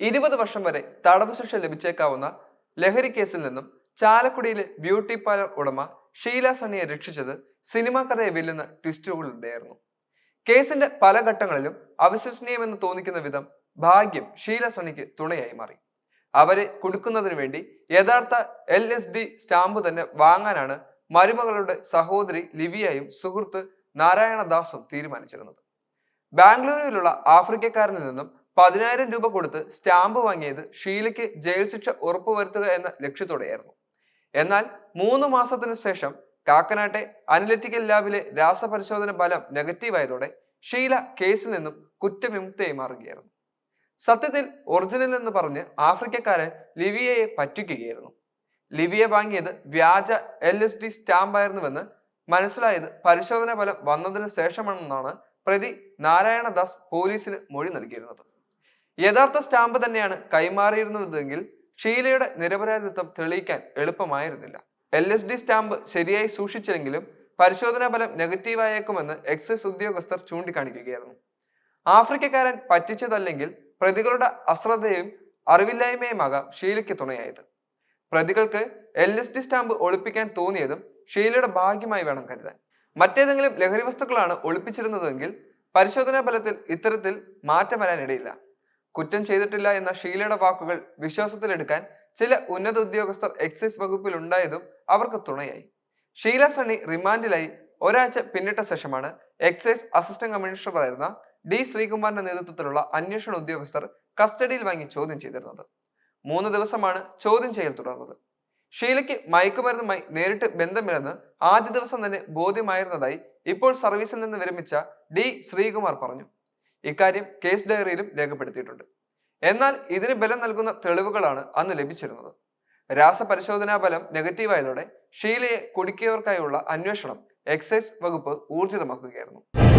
ഇരുപത് വർഷം വരെ തടവ് ശിക്ഷ ലഭിച്ചേക്കാവുന്ന ലഹരി കേസിൽ നിന്നും ചാലക്കുടിയിലെ ബ്യൂട്ടി പാർലർ ഉടമ ഷീല സണ്ണിയെ രക്ഷിച്ചത് സിനിമാ കഥയെ വെല്ലുന്ന ട്വിസ്റ്റുകളുണ്ടായിരുന്നു കേസിന്റെ പല ഘട്ടങ്ങളിലും അവിശ്വസനീയമെന്ന് തോന്നിക്കുന്ന വിധം ഭാഗ്യം ഷീല സണിക്ക് തുണയായി മാറി. അവരെ കൊടുക്കുന്നതിന് വേണ്ടി യഥാർത്ഥ എൽ എസ് ഡി സ്റ്റാമ്പ് തന്നെ വാങ്ങാനാണ് മരുമകളുടെ സഹോദരി ലിവിയയും സുഹൃത്ത് നാരായണദാസും തീരുമാനിച്ചിരുന്നത്. ബാംഗ്ലൂരുവിലുള്ള ആഫ്രിക്കക്കാരനിൽ നിന്നും പതിനായിരം രൂപ കൊടുത്ത് സ്റ്റാമ്പ് വാങ്ങിയത് ഷീലയ്ക്ക് ജയിൽ ശിക്ഷ ഉറപ്പുവരുത്തുക എന്ന ലക്ഷ്യത്തോടെയായിരുന്നു. എന്നാൽ മൂന്ന് മാസത്തിനു ശേഷം കാക്കനാട്ടെ അനലിറ്റിക്കൽ ലാബിലെ രാസപരിശോധന ഫലം നെഗറ്റീവായതോടെ ഷീല കേസിൽ നിന്നും കുറ്റവിമുക്തയായി മാറുകയായിരുന്നു. സത്യത്തിൽ ഒറിജിനൽ എന്ന് പറഞ്ഞ് ആഫ്രിക്കക്കാരൻ ലിവിയയെ പറ്റിക്കുകയായിരുന്നു. ലിവിയ വാങ്ങിയത് വ്യാജ എൽ എസ് ഡി സ്റ്റാമ്പായിരുന്നുവെന്ന് മനസ്സിലായത് പരിശോധന ഫലം വന്നതിന് ശേഷമാണെന്നാണ് പ്രതി നാരായണദാസ് പോലീസിന് മൊഴി നൽകിയിരുന്നത്. യഥാർത്ഥ സ്റ്റാമ്പ് തന്നെയാണ് കൈമാറിയിരുന്നതെങ്കിൽ ഷീലയുടെ നിരപരാധിത്വം തെളിയിക്കാൻ എളുപ്പമായിരുന്നില്ല. എൽ എസ് ഡി സ്റ്റാമ്പ് ശരിയായി സൂക്ഷിച്ചില്ലെങ്കിലും പരിശോധനാ ഫലം നെഗറ്റീവായേക്കുമെന്ന് എക്സൈസ് ഉദ്യോഗസ്ഥർ ചൂണ്ടിക്കാണിക്കുകയായിരുന്നു. ആഫ്രിക്കക്കാരൻ പറ്റിച്ചതല്ലെങ്കിൽ പ്രതികളുടെ അശ്രദ്ധയും അറിവില്ലായ്മയുമാകാം ഷീലയ്ക്ക് തുണയായത്. പ്രതികൾക്ക് എൽ എസ് ഡി സ്റ്റാമ്പ് ഒളിപ്പിക്കാൻ തോന്നിയതും ഷീലയുടെ ഭാഗ്യമായി വേണം കരുതാൻ. മറ്റേതെങ്കിലും ലഹരി വസ്തുക്കളാണ് ഒളിപ്പിച്ചിരുന്നതെങ്കിൽ പരിശോധനാ ഫലത്തിൽ ഇത്തരത്തിൽ മാറ്റം വരാനിടയില്ല. കുറ്റം ചെയ്തിട്ടില്ല എന്ന ഷീലയുടെ വാക്കുകൾ വിശ്വാസത്തിലെടുക്കാൻ ചില ഉന്നത ഉദ്യോഗസ്ഥർ എക്സൈസ് വകുപ്പിൽ ഉണ്ടായതും അവർക്ക് തുണയായി. ഷീല സണ്ണി റിമാൻഡിലായി ഒരാഴ്ച പിന്നിട്ട ശേഷമാണ് എക്സൈസ് അസിസ്റ്റന്റ് കമ്മീഷണറായിരുന്ന ഡി ശ്രീകുമാറിന്റെ നേതൃത്വത്തിലുള്ള അന്വേഷണ ഉദ്യോഗസ്ഥർ കസ്റ്റഡിയിൽ വാങ്ങി ചോദ്യം ചെയ്തിരുന്നത്. മൂന്ന് ദിവസമാണ് ചോദ്യം ചെയ്യൽ തുടർന്നത്. ഷീലയ്ക്ക് മയക്കുമരുന്നുമായി നേരിട്ട് ബന്ധമില്ലെന്ന് ആദ്യ ദിവസം തന്നെ ബോധ്യമായിരുന്നതായി ഇപ്പോൾ സർവീസിൽ നിന്ന് വിരമിച്ച ഡി ശ്രീകുമാർ പറഞ്ഞു. ഇക്കാര്യം കേസ് ഡയറിയിലും രേഖപ്പെടുത്തിയിട്ടുണ്ട്. എന്നാൽ ഇതിന് ബലം നൽകുന്ന തെളിവുകളാണ് അന്ന് ലഭിച്ചിരുന്നത്. രാസപരിശോധനാ ഫലം നെഗറ്റീവായതോടെ ഷീലയെ കുടുക്കിയവർക്കായുള്ള അന്വേഷണം എക്സൈസ് വകുപ്പ് ഊർജിതമാക്കുകയായിരുന്നു.